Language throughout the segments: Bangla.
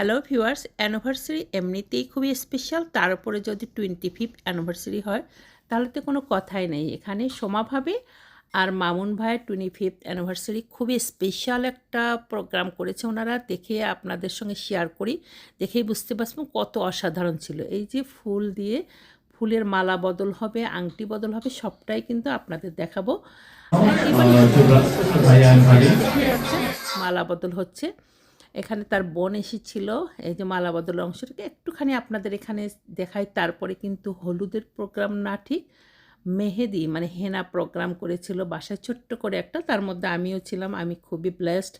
হ্যালো ভিউয়ার্স অ্যানিভার্সারি এমনিতেই খুবই স্পেশাল তার উপরে যদি টোয়েন্টি ফিফথ অ্যানিভার্সারি হয় তাহলে তো কোনো কথাই নেই। এখানে সমাভাবে আর মামুন ভাইয়ের টোয়েন্টি ফিফথ অ্যানিভার্সারি খুবই স্পেশাল একটা প্রোগ্রাম করেছে ওনারা। দেখে আপনাদের সঙ্গে শেয়ার করি। দেখেই বুঝতে পারছেন কত অসাধারণ ছিল। এই যে ফুল দিয়ে ফুলের মালা বদল হবে আংটি বদল হবে সবটাই কিন্তু আপনাদের দেখাবো। মালা বদল হচ্ছে। এখানে তার বোন এসেছিল, এই যে মালাবদল অংশটাকে একটুখানি আপনাদের এখানে দেখাই, তারপরে কিন্তু হলুদের প্রোগ্রাম না ঠিক, মেহেদি মানে হেনা প্রোগ্রাম করেছিল বাসায় ছোট্ট করে একটা, তার মধ্যে আমিও ছিলাম, আমি খুবই ব্লেসড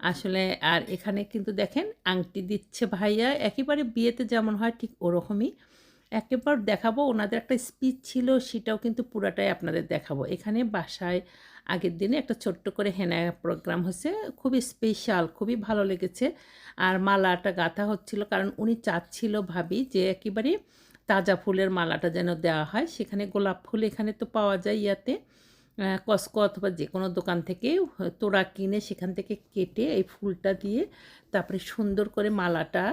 আসলে আর এখানে কিন্তু দেখেন, আংটি দিচ্ছে ভাইয়া, একেবারে বিয়েতে যেমন হয় ঠিক ওরকমই। একেবার দেখাবো, ওনাদের একটা স্পিচ ছিল, সেটাও কিন্তু পুরাটাই আপনাদের দেখাবো। এখানে বাসায় আগের দিনে একটা ছোট্ট করে হেনা প্রোগ্রাম হয়েছে। খুবই স্পেশাল খুবই ভালো লেগেছে। আর মালাটা গাঁথা হচ্ছিল কারণ উনি চাচ্ছিল ভাবি যে একেবারে তাজা ফুলের মালাটা যেন দেওয়া হয়। সেখানে গোলাপ ফুল এখানে তো পাওয়া যায় ইয়াতে। কসকো অথবা যে কোনো দোকান থেকে তোড়া কিনে সেখান থেকে কেটে এই ফুলটা দিয়ে তারপরে সুন্দর করে মালাটা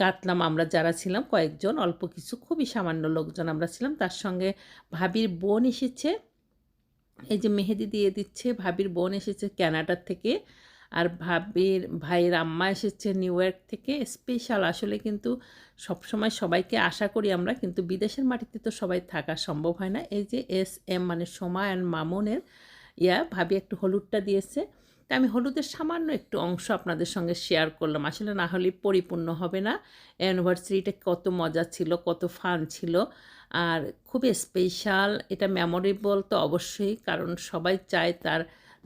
গাঁথলাম আমরা যারা ছিলাম, কয়েকজন, অল্প কিছু, খুবই সামান্য লোকজন আমরা ছিলাম। তার সঙ্গে ভাবির বোন এসেছে। এই যে মেহেদি দিয়ে দিচ্ছে, ভাবির বোন এসেছে ক্যানাডার থেকে আর ভাবির ভাইয়ের আম্মা এসেছে নিউ ইয়র্ক থেকে। স্পেশাল আসলে কিন্তু সবসময় সবাইকে আশা করি আমরা, কিন্তু বিদেশের মাটিতে তো সবাই থাকা সম্ভব হয় না। এই যে এস এম মানে সোমা অ্যান্ড মামুনের, ইয়া, ভাবি একটু হলুদটা দিয়েছে। তা আমি হলুদের সামান্য একটু অংশ আপনাদের সঙ্গে শেয়ার করলাম। আসলে না হলে পরিপূর্ণ হবে না। অ্যানিভার্সারিটা কত মজা ছিল, কত ফান ছিল। আর খুবই স্পেশাল এটা মেমোরেবল তো অবশ্যই, কারণ সবাই চায় তার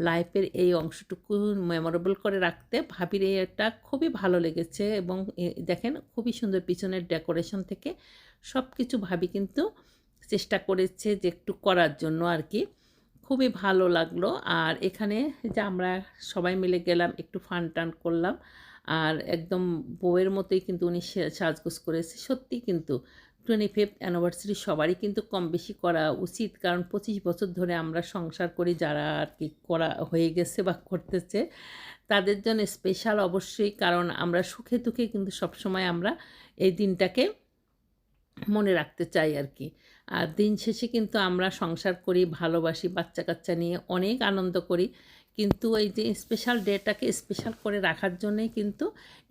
লাইফের এই অংশটুকু মেমোরেবল করে রাখতে। ভাবির এটা খুবই ভালো লেগেছে এবং দেখেন খুবই সুন্দর পিছনের ডেকোরেশন থেকে সব কিছু ভাবি কিন্তু চেষ্টা করেছে যে একটু করার জন্য আর কি। খুবই ভালো লাগল আর এখানে যে আমরা সবাই মিলে গেলাম, একটু ফান টান করলাম। আর একদম বউয়ের মতোই কিন্তু উনি সাজগোজ করেছে সত্যি কিন্তু টোয়েন্টি ফিফথ অ্যানিভার্সারি সবারই কিন্তু কম বেশি করা উচিত। কারণ পঁচিশ বছর ধরে আমরা সংসার করি, যারা আর কি করা হয়ে গেছে বা করতেছে, তাদের জন্য স্পেশাল অবশ্যই। কারণ আমরা সুখে দুঃখে কিন্তু সবসময় আমরা এই দিনটাকে মনে রাখতে চাই আর কি। আর দিন শেষে কিন্তু আমরা সংসার করি, ভালোবাসি বাচ্চা কাচ্চা নিয়ে অনেক আনন্দ করি। কিন্তু এই যে স্পেশাল ডেটাকে স্পেশাল করে রাখার জন্যই কিন্তু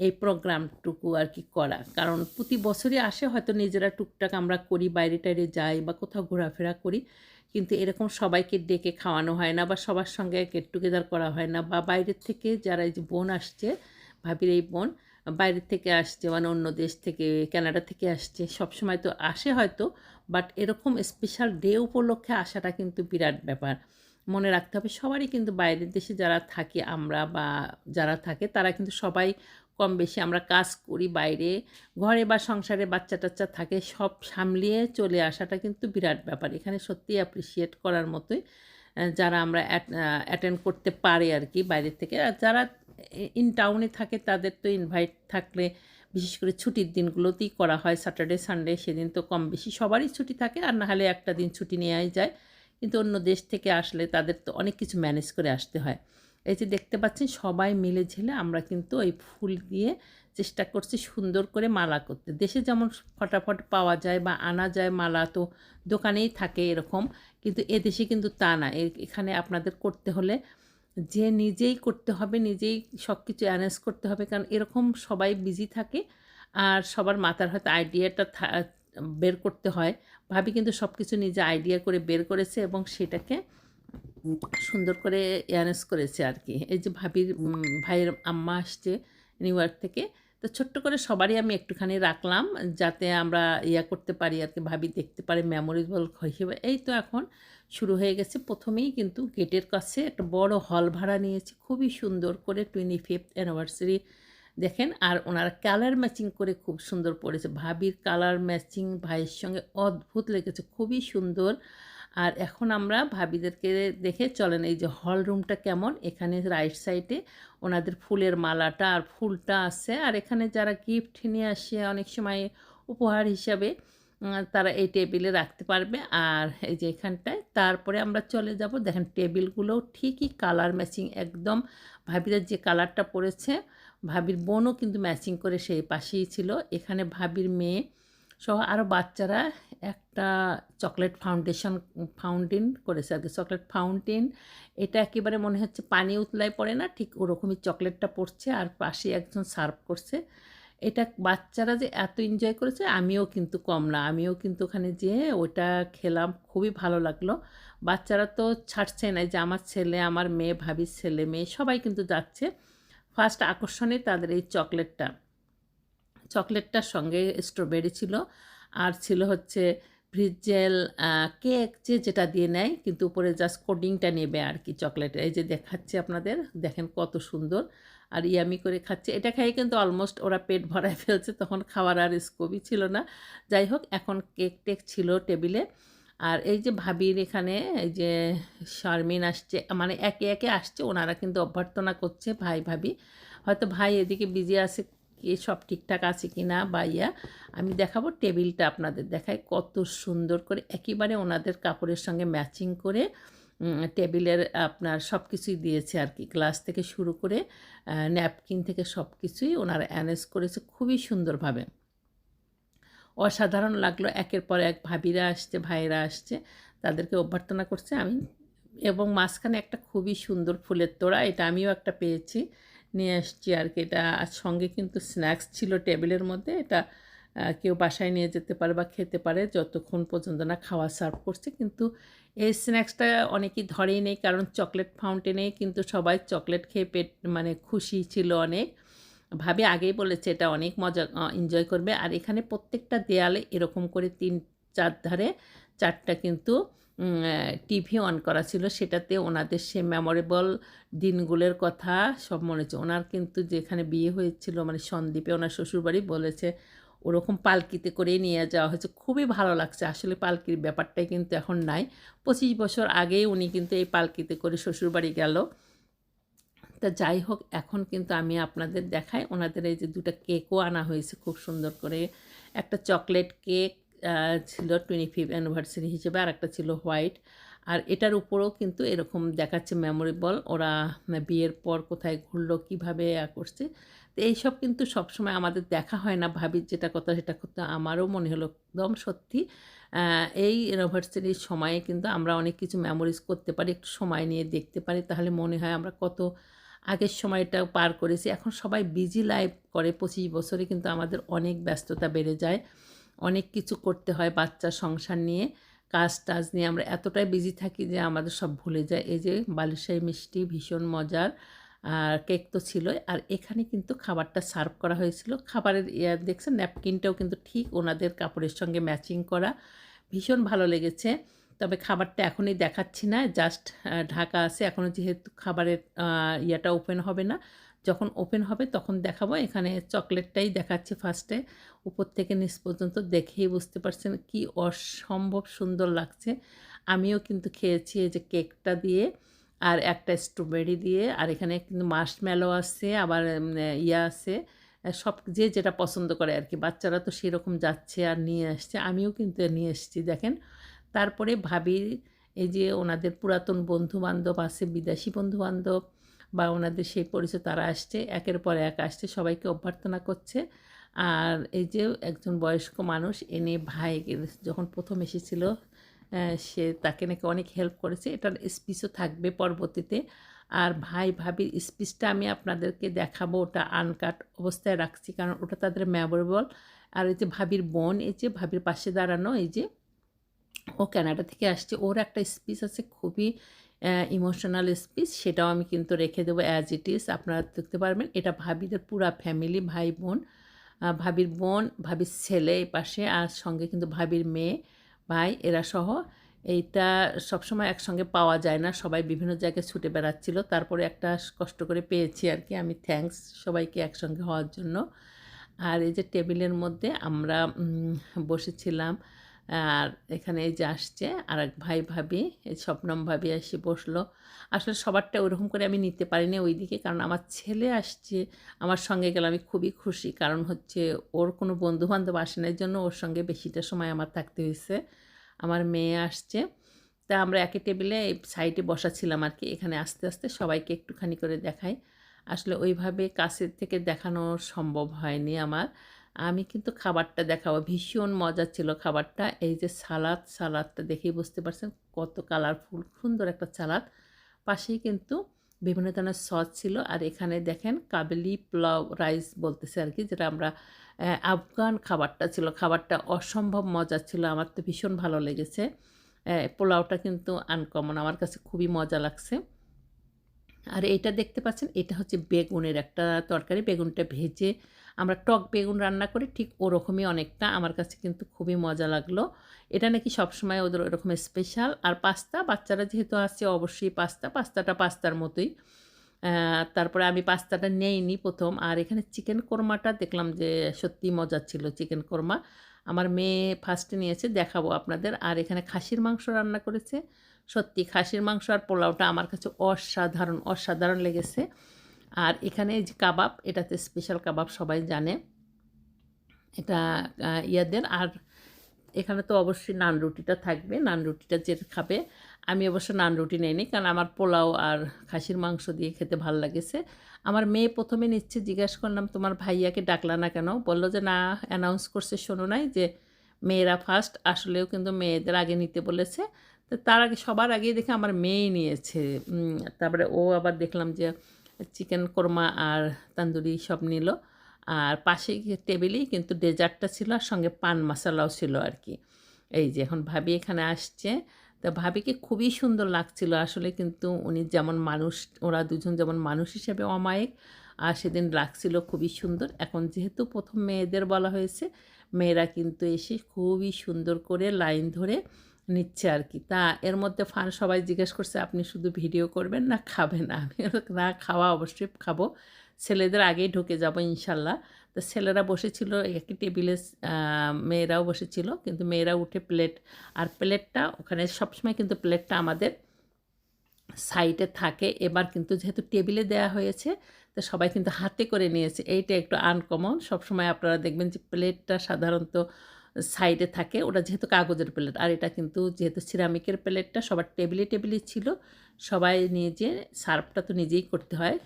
এই প্রোগ্রামটুকু আর কি করা। কারণ প্রতি বছরই আসে, হয়তো নিজেরা টুকটাক আমরা করি বাইরে টাইরে যাই বা কোথাও ঘোরাফেরা করি, কিন্তু এরকম সবাইকে ডেকে খাওয়ানো হয় না বা সবার সঙ্গে গেট টুগেদার করা হয় না। বা বাইরের থেকে যারা এই যে বোন আসছে, ভাবির এই বোন, বাইরের থেকে আসছে মানে অন্য দেশ থেকে কানাডা থেকে আসছে, সবসময় তো আসে হয়তো বাট এরকম স্পেশাল ডে উপলক্ষে আসাটা কিন্তু বিরাট ব্যাপার। মনে রাখতে হবে। সবারই কিন্তু বাইরের দেশে যারা থাকি আমরা বা যারা থাকে, তারা কিন্তু সবাই কম বেশি আমরা কাজ করি বাইরে। ঘরে বা সংসারে বাচ্চা টাচ্চা থাকে, সব সামলিয়ে চলে আসাটা কিন্তু বিরাট ব্যাপার। এখানে সত্যি অ্যাপ্রিসিয়েট করার মতোই যারা আমরা অ্যাটেন্ড করতে পারে আর কি বাইরের থেকে। আর যারা ইন টাউনে থাকে, তাদের তো ইনভাইট থাকলে, বিশেষ করে ছুটির দিনগুলোতেই করা হয়। স্যাটারডে সানডে সেদিন তো কম বেশি সবারই ছুটি থাকে, আর নাহলে একটা দিন ছুটি নেওয়াই যায়। কিন্তু অন্য দেশ থেকে আসলে তাদের তো অনেক কিছু ম্যানেজ করে আসতে হয়। এই যে দেখতে পাচ্ছেন সবাই মিলে ঝেলে আমরা কিন্তু ওই ফুল দিয়ে চেষ্টা করছি সুন্দর করে মালা করতে। দেশে যেমন ফটাফট পাওয়া যায় বা আনা যায় মালা তো দোকানেই থাকে এরকম, কিন্তু এদেশে কিন্তু তা না। এখানে আপনাদের করতে হলে যে নিজেই করতে হবে, নিজেই সব কিছু অ্যারেঞ্জ করতে হবে, কারণ এরকম সবাই বিজি থাকে আর সবার মাথার হয়তো আইডিয়াটা বের করতে হয়। ভাবি কিন্তু সব কিছু নিজে আইডিয়া করে বের করেছে এবং সেটাকে সুন্দর করে অ্যারেঞ্জ করেছে আর কি এই যে ভাবির ভাইয়ের আম্মা আসছে নিউ ইয়র্ক থেকে। তো ছোট্ট করে সবারই আমি একটুখানি রাখলাম যাতে আমরা ইয়া করতে পারি আর কি ভাবি দেখতে পারি মেমোরেবল হিসেবে। এই তো এখন শুরু হয়ে গেছে। প্রথমেই কিন্তু গেটের কাছে একটা বড় হল ভাড়া নিয়েছি। খুবই সুন্দর করে টোয়েন্টি ফিফথ অ্যানিভার্সারি দেখেন, আর ওনারা কালার ম্যাচিং করে খুব সুন্দর পড়েছে। ভাবির কালার ম্যাচিং ভাইয়ের সঙ্গে অদ্ভুত লেগেছে, খুবই সুন্দর। আর এখন আমরা ভাবিদেরকে দেখে চলেন, এই যে হল রুমটা কেমন? এখানে রাইট সাইডে ওনাদের ফুলের মালাটা আর ফুলটা আছে। আর এখানে যারা গিফট নিয়ে আসে, অনেক সময় উপহার হিসাবে তারা এই টেবিলে রাখতে পারবে। আর এই যে এখানটায়, তারপরে আমরা চলে যাব। দেখেন টেবিলগুলোও ঠিকই কালার ম্যাচিং একদম ভাবিদের যে কালারটা পড়েছে ভাবির বোনও কিন্তু ম্যাচিং করে সেই পাশেই ছিল। এখানে ভাবির মেয়ে সহ আরও বাচ্চারা একটা চকলেট ফাউন্ডেশন ফাউন্টেন করেছে আর কি। চকলেট ফাউন্টেন এটা একেবারে মনে হচ্ছে পানি উতলায় পড়ে না, ঠিক ওরকমই চকলেটটা পড়ছে আর পাশে একজন সার্ভ করছে। এটা বাচ্চারা যে এত এনজয় করেছে আমিও কিন্তু কম না, আমিও কিন্তু ওখানে যেয়ে ওটা খেলাম, খুবই ভালো লাগল। বাচ্চারা তো ছাড়ছে না যে আমার ছেলে, আমার মেয়ে, ভাবির ছেলে, মেয়ে সবাই কিন্তু যাচ্ছে। ফার্স্ট আকর্ষণে তাদের এই চকলেটটা। চকলেটটার সঙ্গে স্ট্রবেরি ছিল, আর ছিল হচ্ছে ভ্রিজেল কেক যে যেটা দিয়ে নেয়, কিন্তু উপরে জাস্ট কোডিংটা নেবে আর কি চকলেট এই যে দেখাচ্ছে আপনাদের, দেখেন কত সুন্দর, আর ইয়ামি করে খাচ্ছে। এটা খাই কিন্তু অলমোস্ট ওরা পেট ভরায় ফেলছে, তখন খাওয়ার আর স্কোপই ছিল না। যাই হোক, এখন কেক টেক ছিল টেবিলে। আর এই যে ভাবির এখানে এই যে শারমিন আসছে মানে একে একে আসছে, ওনারা কিন্তু অভ্যর্থনা করছে ভাই ভাবি। হয়তো ভাই এদিকে বিজি আছে, কি সব ঠিকঠাক আছে কি না বা ইয়া আমি দেখাবো টেবিলটা আপনাদের দেখায় কত সুন্দর করে একেবারে ওনাদের কাপড়ের সঙ্গে ম্যাচিং করে টেবিলের আপনার সব কিছুই দিয়েছে আর কি। গ্লাস থেকে শুরু করে ন্যাপকিন থেকে সব কিছুই ওনারা অ্যানেজ করেছে, খুবই সুন্দরভাবে। অসাধারণ লাগল। একের পর এক ভাবিরা আসছে ভাইরা আসছে, তাদেরকে অভ্যর্থনা করছে আমি। এবং মাঝখানে একটা খুবই সুন্দর ফুলের তোড়া, এটা আমিও একটা পেয়েছি। নিয়ে আসছি আর কি। এটা আর সঙ্গে কিন্তু স্ন্যাক্স ছিল টেবিলের মধ্যে। এটা কেউ বাসায় নিয়ে যেতে পারে বা খেতে পারে, যতক্ষণ পর্যন্ত না খাওয়া সার্ভ করছে। কিন্তু এই স্ন্যাক্সটা অনেকেই ধরেই নেই, কারণ চকলেট ফাউন্টেনে কিন্তু সবাই চকলেট খেয়ে পেট মানে খুশি ছিল অনেক। ভাবে আগেই বলেছে, এটা অনেক মজা এনজয় করবে। আর এখানে প্রত্যেকটা দেয়ালে এরকম করে তিন, চার ধারে চারটা কিন্তু টিভি অন করা ছিল। সেটাতে ওনাদের সে মেমোরেবল দিনগুলোর কথা সব মনে হচ্ছে ওনার কিন্তু যেখানে বিয়ে হয়েছিল মানে সন্দ্বীপে ওনার শ্বশুরবাড়ি বলেছে, ওরকম পালকিতে করেই নিয়ে যাওয়া হয়েছে। খুবই ভালো লাগছে। আসলে পালকির ব্যাপারটাই কিন্তু এখন নাই। পঁচিশ বছর আগেই উনি কিন্তু এই পালকিতে করে শ্বশুরবাড়ি গেল। তা যাই হোক, এখন কিন্তু আমি আপনাদের দেখাই। ওনাদের এই যে দুটো কেকও আনা হয়েছে খুব সুন্দর করে। একটা চকলেট কেক ছিল টোয়েন্টি ফিফ অ্যানিভার্সারি হিসেবে, আর একটা ছিল হোয়াইট। আর এটার উপরেও কিন্তু এরকম দেখাচ্ছে মেমোরেবল ওরা বিয়ের পর কোথায় ঘুরলো, কীভাবে করছে। তো এইসব কিন্তু সবসময় আমাদের দেখা হয় না ভাবি যেটা কথা সেটা করতে আমারও মনে হলো একদম সত্যি। এই ইউনিভার্সিটির সময়ে কিন্তু আমরা অনেক কিছু মেমোরিজ করতে পারি, একটু সময় নিয়ে দেখতে পারি, তাহলে মনে হয় আমরা কত আগের সময়টা পার করেছি। এখন সবাই বিজি লাইফ করে পঁচিশ বছরে, কিন্তু আমাদের অনেক ব্যস্ততা বেড়ে যায়। অনেক কিছু করতে হয় বাচ্চা সংসার নিয়ে, কাজ টাজ নিয়ে। আমরা এতটাই বিজি থাকি যে আমাদের সব ভুলে যায়। এই যে বালুশাহী মিষ্টি ভীষণ মজার, আর কেক তো ছিলই। আর এখানে কিন্তু খাবারটা সার্ভ করা হয়েছিল। খাবারের দেখছেন ন্যাপকিনটাও কিন্তু ঠিক ওনাদের কাপড়ের সঙ্গে ম্যাচিং করা। ভীষণ ভালো লেগেছে। তবে খাবারটা এখনই দেখাচ্ছি না জাস্ট ঢাকা আছে। এখনও যেহেতু খাবারের ইয়াটা ওপেন হবে না। যখন ওপেন হবে তখন দেখাবো। এখানে চকলেটটাই দেখাচ্ছে ফার্স্টে উপর থেকে নিচ পর্যন্ত দেখেই বুঝতে পারছেন কি অসম্ভব সুন্দর লাগছে। আমিও কিন্তু খেয়েছি এই যে কেকটা দিয়ে আর একটা স্ট্রবেরি দিয়ে। আর এখানে কিন্তু মাস্কমেলো আছে, আবার ইয়া আছে। সব যে যেটা পছন্দ করে আর কি। বাচ্চারা তো সেরকম যাচ্ছে আর নিয়ে আসছে। আমিও কিন্তু নিয়ে এসেছি, দেখেন। তারপরে ভাবি, এই যে ওনাদের পুরাতন বন্ধু বান্ধব আছে, বিদেশি বন্ধু বান্ধব বা ওনাদের সেই পরিচয় তারা আসছে, একের পর এক আসছে, সবাইকে অভ্যর্থনা করছে। আর এই যে একজন বয়স্ক মানুষ এনে ভাই যখন প্রথম এসেছিল সে তাকে নাকি অনেক হেল্প করেছে। এটার স্পিচও থাকবে পরবর্তীতে। আর ভাই ভাবির স্পিচটা আমি আপনাদেরকে দেখাবো, ওটা আনকাট অবস্থায় রাখছি, কারণ ওটা তাদের মেমোরেবল আর এই যে ভাবির বোন, এই যে ভাবির পাশে দাঁড়ানো, এই যে ও ক্যানাডা থেকে আসছে। ওর একটা স্পিচ আছে, খুবই ইমোশনাল স্পিচ সেটাও আমি কিন্তু রেখে দেবো অ্যাজ ইট ইজ আপনারা দেখতে পারবেন। এটা ভাবিদের পুরা ফ্যামিলি ভাই বোন ভাবির বোন, ভাবির ছেলে এই পাশে, আর সঙ্গে কিন্তু ভাবির মেয়ে, ভাই, এরা সহ। এইটা সবসময় একসঙ্গে পাওয়া যায় না, সবাই বিভিন্ন জায়গায় ছুটে বেড়াচ্ছিল, তারপরে একটা কষ্ট করে পেয়েছি আর কি। আমি থ্যাংকস সবাইকে একসঙ্গে হওয়ার জন্য। আর এই যে টেবিলের মধ্যে আমরা বসেছিলাম আর এখানে এই যে আসছে, আর এক ভাই ভাবি, এই স্বপ্নম ভাবি এসে বসল। আসলে সবারটা ওরকম করে আমি নিতে পারিনি ওই দিকে কারণ আমার ছেলে আসছে, আমার সঙ্গে গেলে আমি খুবই খুশি। কারণ হচ্ছে ওর কোনো বন্ধুবান্ধব আসে না জন্য ওর সঙ্গে বেশিটা সময় আমার থাকতে হয়েছে। আমার মেয়ে আসছে। তা আমরা একই টেবিলে এই সাইডে বসা ছিলাম আর কি। এখানে আস্তে আস্তে সবাইকে একটুখানি করে দেখাই। আসলে ওইভাবে কাছের থেকে দেখানো সম্ভব হয়নি আমার। আমি কিন্তু খাবারটা দেখাবো। ভীষণ মজা ছিল খাবারটা। এই যে সালাদ, সালাদটা দেখেই বুঝতে পারছেন কত কালারফুল সুন্দর একটা সালাদ। পাশেই কিন্তু বিভিন্ন ধরনের সস ছিল। আর এখানে দেখেন কাবেলি পোলাও রাইস বলতেছে আর কি, যেটা আমরা আফগান খাবারটা ছিল। খাবারটা অসম্ভব মজা ছিল। আমার তো ভীষণ ভালো লেগেছে। পোলাওটা কিন্তু আনকমন আমার কাছে খুবই মজা লাগছে। আর এটা দেখতে পাচ্ছেন, এটা হচ্ছে বেগুনের একটা তরকারি। বেগুনটা ভেজে আমরা টক বেগুন রান্না করি, ঠিক ওরকমই অনেকটা। আমার কাছে কিন্তু খুবই মজা লাগল। এটা নাকি সবসময় ওদের ওরকম স্পেশাল আর পাস্তা, বাচ্চারা যেহেতু আসছে অবশ্যই পাস্তা। পাস্তাটা পাস্তার মতোই। তারপরে আমি পাস্তাটা নেইনি প্রথম। আর এখানে চিকেন কোরমাটা দেখলাম যে সত্যি মজার ছিল চিকেন কোরমা। আমার মেয়ে ফার্স্টে নিয়েছে, দেখাবো আপনাদের। আর এখানে খাসির মাংস রান্না করেছে। সত্যি খাসির মাংস আর পোলাওটা আমার কাছে অসাধারণ অসাধারণ লেগেছে। আর এখানে যে কাবাব, এটাতে স্পেশাল কাবাব সবাই জানে। এটা ইয়াদের। আর এখানে তো অবশ্যই নান রুটিটা থাকবে। নান রুটিটা যে খাবে, আমি অবশ্য নান রুটি নেইনি কারণ আমার পোলাও আর খাসির মাংস দিয়ে খেতে ভালো লাগেছে। আমার মেয়ে প্রথমে নিচ্ছে, জিজ্ঞেস করলাম, তোমার ভাইয়াকে ডাকলা না কেন? বলল যে, না অ্যানাউন্স করছে শোনো নাই যে, মেয়েরা ফার্স্ট আসলেও কিন্তু মেয়েদের আগে নিতে বলেছে। তো তার আগে, সবার আগেই দেখে আমার মেয়েই নিয়েছে। তারপরে ও আবার দেখলাম যে চিকেন কোরমা আর তান্দুরি সব নিল। আর পাশে টেবিলেই কিন্তু ডেজার্টটা ছিল আর সঙ্গে পান মশালাও ছিল আর কি। এই যে এখন ভাবি এখানে আসছে। তা ভাবিকে খুবই সুন্দর লাগছিল। আসলে কিন্তু উনি যেমন মানুষ, ওরা দুজন যেমন মানুষ হিসেবে অমায়িক, আর সেদিন লাগছিল খুবই সুন্দর। এখন যেহেতু প্রথম মেয়েদের বলা হয়েছে, মেয়েরা কিন্তু এসে খুবই সুন্দর করে লাইন ধরে নিচ্ছে আর কি তা এর মধ্যে ফান সবাই জিজ্ঞেস করছে, আপনি শুধু ভিডিও করবেন না খাবেন? আমি না, খাওয়া অবশ্যই খাব। ছেলেদের আগেই ঢুকে যাব, ইনশাল্লাহ। তো ছেলেরা বসেছিল, একই টেবিলে মেয়েরাও বসেছিল, কিন্তু মেয়েরা উঠে প্লেট, আর প্লেটটা ওখানে সবসময় কিন্তু প্লেটটা আমাদের সাইডে থাকে। এবার কিন্তু যেহেতু টেবিলে দেয়া হয়েছে, তো সবাই কিন্তু হাতে করে নিয়েছে। এইটা একটু আনকমন। সবসময় আপনারা দেখবেন যে প্লেটটা সাধারণত সাইডে থাকে, ওটা যেহেতু কাগজের প্লেট। আর এটা কিন্তু যেহেতু সিরামিকের প্লেটটা সবার টেবিলে টেবিলে ছিল, সবাই নিজে সার্ভটা তো নিজেই করতে হয়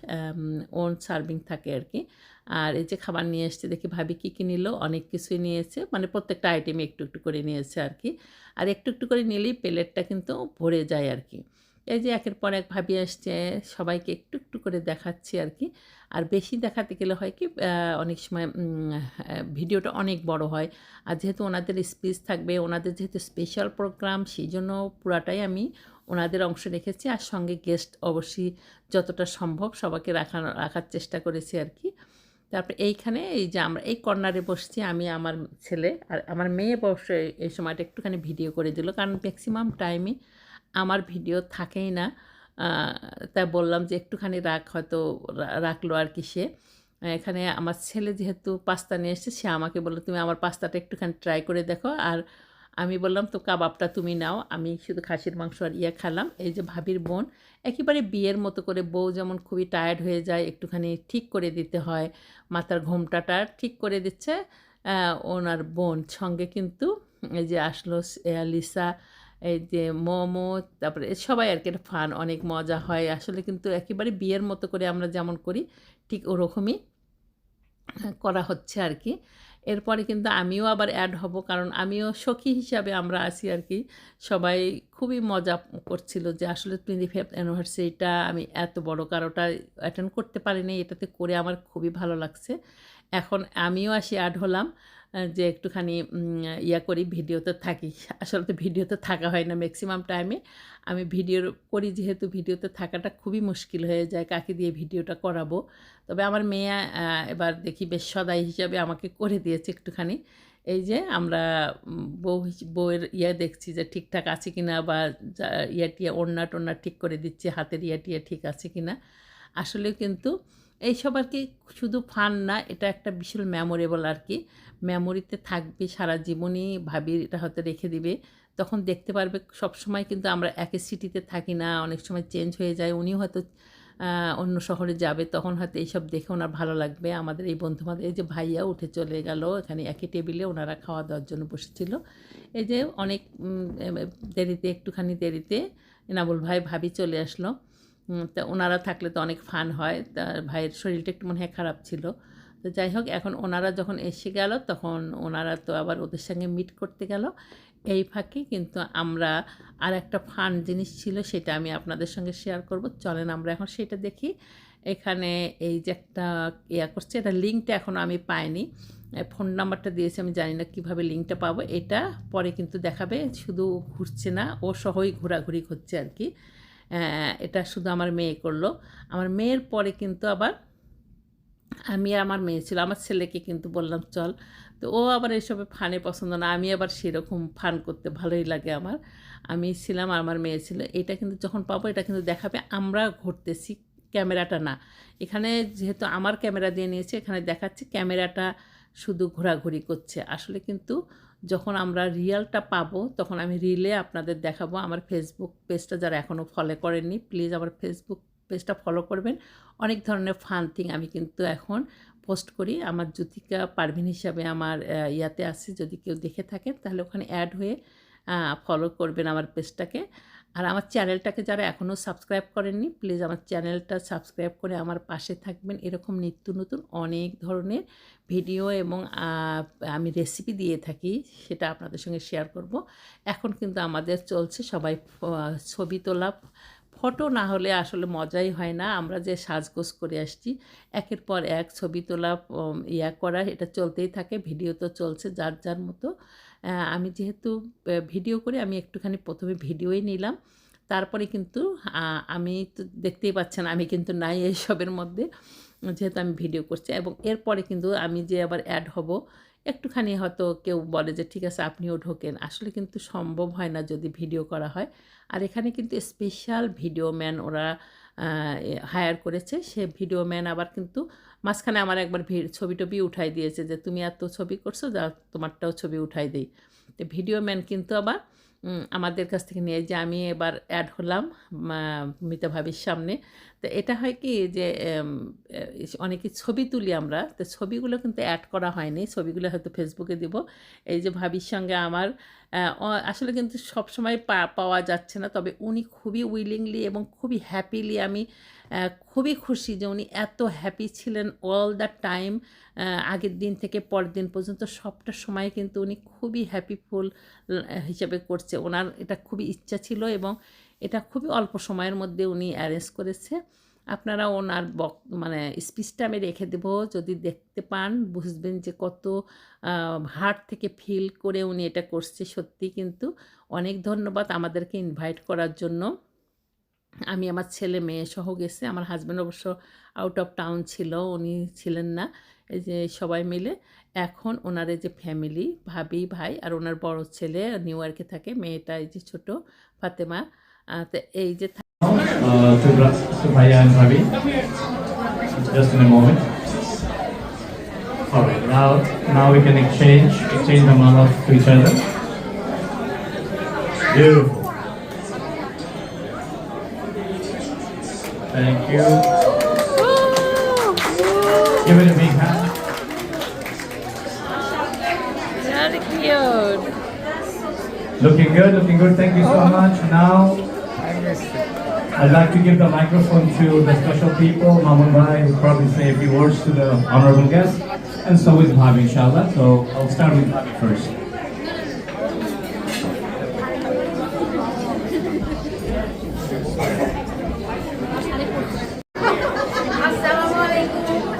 ওন সার্ভিং থাকে আর কি। আর এই যে খাবার নিয়ে এসছে, দেখি ভাবি কী কী নিল, অনেক কিছুই নিয়েছে মানে প্রত্যেকটা আইটেমে একটু একটু করে নিয়েছে আর কি। আর একটু একটু করে নিলেই প্লেটটা কিন্তু ভরে যায় আর কি। এই যে একের পর এক ভাবি আসছে, সবাইকে একটু একটু করে দেখাচ্ছি আর কি। আর বেশি দেখাতে গেলে হয় কি অনেক সময় ভিডিওটা অনেক বড় হয়। আর যেহেতু ওনাদের স্পিচ থাকবে, ওনাদের যেহেতু স্পেশাল প্রোগ্রাম সেই জন্য পুরাটাই আমি ওনাদের অংশ রেখেছি। আর সঙ্গে গেস্ট অবশ্যই যতটা সম্ভব সবাইকে রাখা রাখার চেষ্টা করেছি আর কি। তারপরে এইখানে এই যে আমরা এই কর্নারে বসছি, আমি, আমার ছেলে আর আমার মেয়ে বসে এই সময়টা একটুখানি ভিডিও করে দিল। কারণ ম্যাক্সিমাম টাইমই আমার ভিডিও থাকেই না। তাই বললাম যে একটুখানি রাখ হয়তো রাখল আর কি সে। এখানে আমার ছেলে যেহেতু পাস্তা নিয়ে এসেছে, সে আমাকে বলল, তুমি আমার পাস্তাটা একটুখানি ট্রাই করে দেখো। আর আমি বললাম, তো কাবাবটা তুমি নাও। আমি শুধু খাসির মাংস আর ইয়ে খেলাম। এই যে ভাবির বোন, একেবারে বিয়ের মতো করে বউ যেমন খুবই টায়ার্ড হয়ে যায়, একটুখানি ঠিক করে দিতে হয়। মাথার ঘোমটাটা ঠিক করে দিচ্ছে ওনার বোন। সঙ্গে কিন্তু এই যে আসলো লিসা এই যে মোমো, তারপরে সবাই আর কি একটা ফান অনেক মজা হয়। আসলে কিন্তু একেবারে বিয়ের মতো করে আমরা যেমন করি, ঠিক ওরকমই করা হচ্ছে আর কি। এরপরে কিন্তু আমিও আবার অ্যাড হব, কারণ আমিও সখী হিসাবে আমরা আছি আর কি। সবাই খুবই মজা করছিল যে আসলে টোয়েন্টি ফিফথ অ্যানিভার্সারিটা আমি এত বড় কারোটা অ্যাটেন্ড করতে পারিনি, এটাতে করে আমার খুবই ভালো লাগছে। এখন আমিও আসি অ্যাড হলাম। যে একটুখানি ইয়া করি, ভিডিওতে থাকি। আসলে তো ভিডিওতে থাকা হয় না ম্যাক্সিমাম টাইমে আমি ভিডিও করি যেহেতু ভিডিওতে থাকাটা খুবই মুশকিল হয়ে যায়, কাকে দিয়ে ভিডিওটা করাবো। তবে আমার মেয়ে এবার দেখি বেশ সদাই হিসাবে আমাকে করে দিয়েছে একটুখানি। এই যে আমরা বউ বউয়ের ইয়া দেখছি যে ঠিকঠাক আছে কিনা বা যা- ইয়া টিয়া ওড়না টোড়না ঠিক করে দিচ্ছে, হাতের ইয়া টিয়া ঠিক আছে কিনা। আসলে কিন্তু এইসব আর কি শুধু ফান না, এটা একটা বিশাল মেমোরেবল আর কি। মেমোরিতে থাকবে সারা জীবনই ভাবি এটা হয়তো রেখে দিবে। তখন দেখতে পারবে সব সময় কিন্তু আমরা একই সিটিতে থাকি না, অনেক সময় চেঞ্জ হয়ে যায়, উনিও হয়তো অন্য শহরে যাবে, তখন হয়তো এইসব দেখে ওনার ভালো লাগবে। আমাদের এই বন্ধু বান্ধব, এই যে ভাইয়া উঠে চলে গেল, এখানে একই টেবিলে ওনারা খাওয়া দাওয়ার জন্য বসেছিল। এই যে অনেক দেরিতে, একটুখানি দেরিতে এনাবুল ভাই, ভাবি চলে আসলো। তা ওনারা থাকলে তো অনেক ফান হয়। তা ভাইয়ের শরীরটা একটু মনে হয় খারাপ ছিল। তো যাই হোক, এখন ওনারা যখন এসে গেল, তখন ওনারা তো আবার ওদের সঙ্গে মিট করতে গেল এই ফাঁকে। কিন্তু আমরা আর একটা ফান জিনিস ছিল, সেটা আমি আপনাদের সঙ্গে শেয়ার করব। চলেন আমরা এখন সেটা দেখি। এখানে এই যে একটা ইয়া করছে, এটা লিঙ্কটা এখনও আমি পাইনি। ফোন নাম্বারটা দিয়েছে, আমি জানি না কীভাবে লিঙ্কটা পাবো। এটা পরে কিন্তু দেখাবে, শুধু ঘুরছে না, ও সহই ঘোরাঘুরি করছে আর কি। এটা শুধু আমার মেয়ে করল। আমার মেয়ের পরে কিন্তু আবার আমি আমার মেয়ে ছিল, আমার ছেলেকে কিন্তু বললাম, চল। তো ও আবার এসবে ফানে পছন্দ না, আমি আবার সেরকম ফান করতে ভালোই লাগে আমার। আমি ছিলাম, আমার মেয়ে ছিল। এটা কিন্তু যখন পাবো, এটা কিন্তু দেখাবে। আমরা ঘুরতেছি, ক্যামেরাটা না। এখানে যেহেতু আমার ক্যামেরা দিয়ে নিয়েছে, এখানে দেখাচ্ছে, ক্যামেরাটা শুধু ঘোরাঘুরি করছে। আসলে কিন্তু যখন আমরা রিয়েলটা পাবো, তখন আমি রিলে আপনাদের দেখাবো আমার ফেসবুক পেজটা যারা এখনও ফলো করেননি প্লিজ আমার ফেসবুক পেজটা ফলো করবেন। অনেক ধরনের ফান থিং আমি কিন্তু এখন পোস্ট করি। আমার জ্যোতিকা পারভিন হিসাবে আমার ইয়াতে আছে, যদি কেউ দেখে থাকেন, তাহলে ওখানে অ্যাড হয়ে ফলো করবেন আমার পেজটাকে আর আমার চ্যানেলটাকে যারা এখনও সাবস্ক্রাইব করেননি, প্লিজ আমার চ্যানেলটা সাবস্ক্রাইব করে আমার পাশে থাকবেন। এরকম নিত্য নতুন অনেক ধরনের ভিডিও এবং আমি রেসিপি দিয়ে থাকি, সেটা আপনাদের সঙ্গে শেয়ার করব। এখন কিন্তু আমাদের চলছে সবাই ছবি তোলা। ফটো না হলে আসলে মজাই হয় না। আমরা যে সাজগোজ করে আসছি, একের পর এক ছবি তোলা ইয়া করা, এটা চলতেই থাকে। ভিডিও তো চলছে যার যার মতো। আমি যেহেতু ভিডিও করি, আমি একটুখানি প্রথমে ভিডিওই নিলাম। তারপরে কিন্তু আমি তো দেখতেই পাচ্ছেন, আমি কিন্তু নাই এইসবের মধ্যে, যেহেতু আমি ভিডিও করছি। এবং এরপরে কিন্তু আমি যে আবার অ্যাড হব, একটুখানি হয়তো কেউ বলে যে, ঠিক আছে, আপনিও ঢোকেন। আসলে কিন্তু সম্ভব হয় না যদি ভিডিও করা হয়। আর এখানে কিন্তু স্পেশাল ভিডিও ম্যান ওরা হায়ার করেছে। সে ভিডিও ম্যান আবার কিন্তু মাঝখানে আমার একবার ছবি টবি উঠাই দিয়েছে যে, তুমি এত ছবি করছ যা তোমারটাও ছবি উঠাই দেই। তো ভিডিও ম্যান কিন্তু আবার আমাদের কাছ থেকে নিয়ে যে, আমি এবার অ্যাড হলাম মিতা ভাবির সামনে। তো এটা হয় কি যে অনেকে ছবি তুলি আমরা, তো ছবিগুলো কিন্তু অ্যাড করা হয়নি। ছবিগুলো হয়তো ফেসবুকে দিব। এই যে ভাবির সঙ্গে আমার আসলে কিন্তু সবসময় পা, পাওয়া যাচ্ছে না। তবে উনি খুবই উইলিংলি এবং খুবই হ্যাপিলি আমি খুবই খুশি যে উনি এত হ্যাপি ছিলেন অল দ্য টাইম আগের দিন থেকে পরের দিন পর্যন্ত। সবটা সময় কিন্তু উনি খুবই হ্যাপিফুল হিসেবে করছে। ওনার এটা খুবই ইচ্ছা ছিল এবং এটা খুবই অল্প সময়ের মধ্যে উনি অ্যারেঞ্জ করেছে। আপনারা ওনার বক মানে স্পিচটা আমি রেখে দেব। যদি দেখতে পান, বুঝবেন যে কত হার্ট থেকে ফিল করে উনি এটা করছে সত্যি। কিন্তু অনেক ধন্যবাদ আমাদেরকে ইনভাইট করার জন্য। আমি আমার ছেলে মেয়ে সহ গেছে। আমার হাজব্যান্ড অবশ্য আউট অফ টাউন ছিল, উনি ছিলেন না। এই যে সবাই মিলে এখন ওনার যে ফ্যামিলি ভাবি, ভাই আর ওনার বড় ছেলে নিউ ইয়র্কে থাকে, মেয়েটা এই যে ছোটো, ফাতেমা। এই যে uh, to, and Bhabi. Just in a moment. Alright, now now we can exchange exchange the malas to each other. Beautiful. Thank you. Give it a big hand. very cute Looking good, looking good. Thank you so much. Now, I'd like to give the microphone to the special people, Mamun Bhai, who probably say a few words to the honorable guest, and so is Bhavi, inshallah. So I'll start with Bhavi first.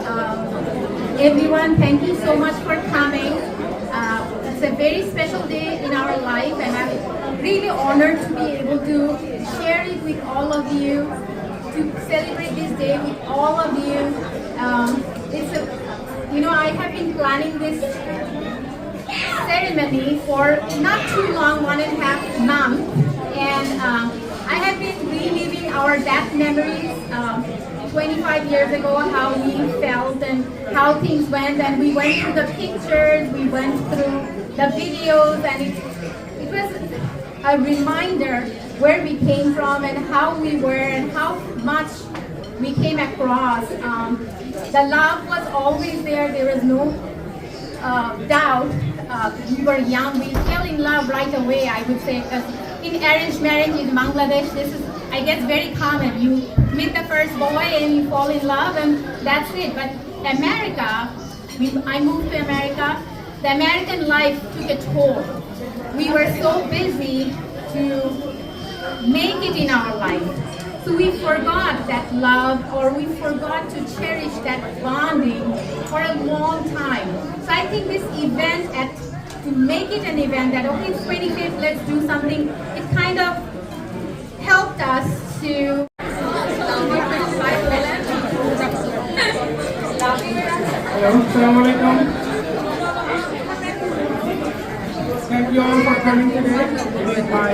Um, everyone, thank you so much for coming. Uh, it's a very special day in our life, and I'm really honored to be able to share it with all of you, to celebrate this day with all of you. Um, it's a, you know, I have been planning this ceremony for not too long, one and a half months, and um, I have been reliving our death memories. Um, 25 years ago, how we felt and how things went, and we went through the pictures, we went through the videos, and it, it was a reminder where we came from and how we were and how much we came across. Um, the love was always there. There was no uh, doubt. Uh, we were young. We fell in love right away. I would say in arranged marriage in Bangladesh, this is I guess very common. You meet the first boy and you fall in love, and that's it. But America, we, I moved to America. The American life took a toll. We were so busy to make it in our life. So we forgot that love or we forgot to cherish that bonding for a long time. So I think this event at to make it an event that okay it's 25th, let's do something, it kind of helped us to Hello, Assalamu alaikum. Thank you all for coming today. It is my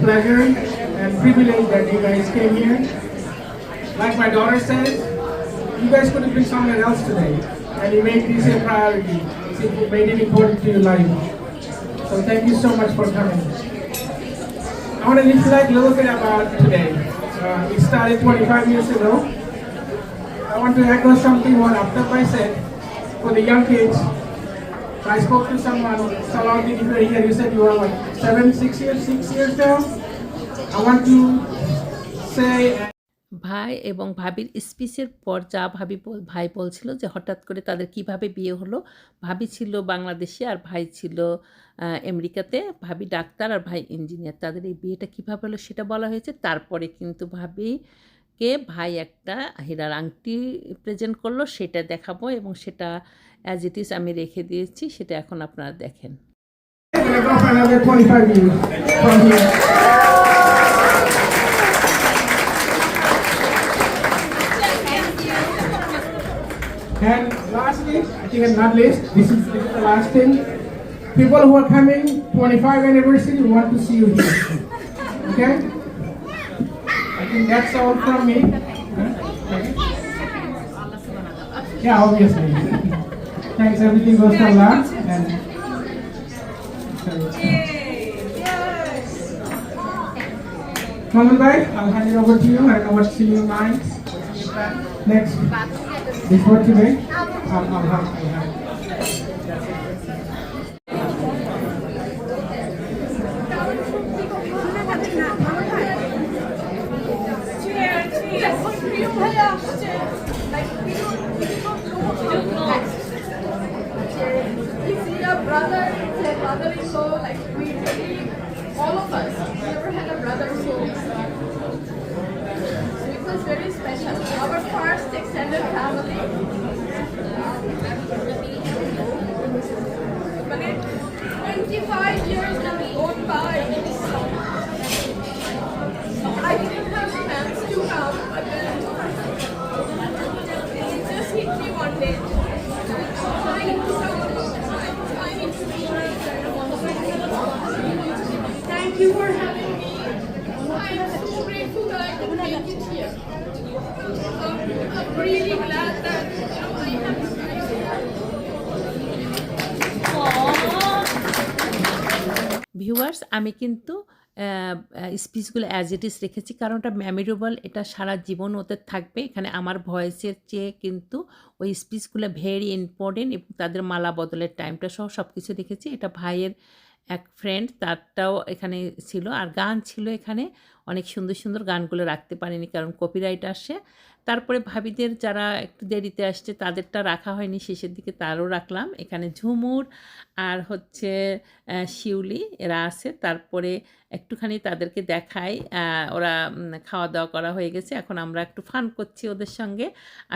pleasure and privilege that you guys came here. Like my daughter says, you guys could have been somewhere else today, and you made this a priority. You made it important to your life. So thank you so much for coming. I want to reflect a little bit about today. Uh, it started 25 years ago. I want to echo something what Aptapa said for the young kids. I spoke to someone, Salahuddin, if you're here, you said you were like seven, six years, six years now. I want to say ভাই এবং ভাবির স্পিচের পর যা ভাবি ভাই বলছিল যে হঠাৎ করে তাদের কীভাবে বিয়ে হলো ভাবি ছিল বাংলাদেশে আর ভাই ছিল আমেরিকাতে। ভাবি ডাক্তার আর ভাই ইঞ্জিনিয়ার তাদের এই বিয়েটা কীভাবে হলো সেটা বলা হয়েছে। তারপরে কিন্তু ভাবিকে ভাই একটা হীরার আংটি প্রেজেন্ট করল সেটা দেখাবো এবং সেটা অ্যাজ ইট ইজ আমি রেখে দিয়েছি সেটা এখন আপনারা দেখেন we're gonna go for another 25 years from here. And lastly, I think and not least, this is, the last thing. People who are coming 25 anniversary want to see you here. Okay? Think that's all from me. Yeah, obviously. Thanks, everything goes to Allah. And Maman Bhai, I'll hand it over to you. I don't know what's in your mind. Next. Before today, I'll, I'll have, I'll have. You see a brother, a brother-in-law, like we really, all of us, we never had a brother so. So it was very special. Our first extended family. মানে 25 years have gone by. You for having me. So grateful that I could make it here. I'm really glad that you know I have viewers আমি কিন্তু স্পিচগুলো অ্যাজ ইট ইজ রেখেছি, কারণ ওটা মেমোরেবল এটা সারা জীবন ওদের থাকবে এখানে আমার ভয়েসের চেয়ে কিন্তু ওই স্পিচগুলো ভেরি ইম্পর্টেন্ট এবং তাদের মালা বদলের টাইমটা সহ সব কিছু রেখেছি এটা ভাইয়ের এক ফ্রেন্ড তারটাও এখানে ছিল আর গান ছিল এখানে। অনেক সুন্দর সুন্দর গানগুলো রাখতে পারিনি কারণ কপিরাইট আসে। তারপরে ভাবিদের যারা একটু দেরিতে আসছে তাদেরটা রাখা হয়নি, শেষের দিকে তারও রাখলাম। এখানে ঝুমুর আর হচ্ছে শিউলি এরা আছে। তারপরে একটুখানি তাদেরকে দেখাই। ওরা খাওয়া দাওয়া করা হয়ে গেছে। এখন আমরা একটু ফান করছি ওদের সঙ্গে।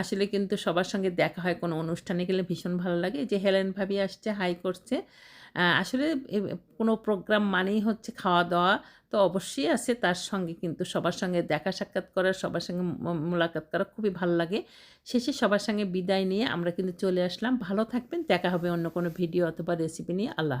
আসলে কিন্তু সবার সঙ্গে দেখা হয় কোনো অনুষ্ঠানে গেলে ভীষণ ভালো লাগে। যে হেলেন ভাবি আসছে হাই করছে। আসলে কোনো প্রোগ্রাম মানেই হচ্ছে খাওয়া দাওয়া। তো অবশ্যই আছে, তার সঙ্গে কিন্তু সবার সঙ্গে দেখা সাক্ষাৎ করা, সবার সঙ্গে মোলাকাত করা খুবই ভালো লাগে। শেষে সবার সঙ্গে বিদায় নিয়ে আমরা কিন্তু চলে আসলাম। ভালো থাকবেন, দেখা হবে অন্য কোনো ভিডিও অথবা রেসিপি নিয়ে। আল্লাহ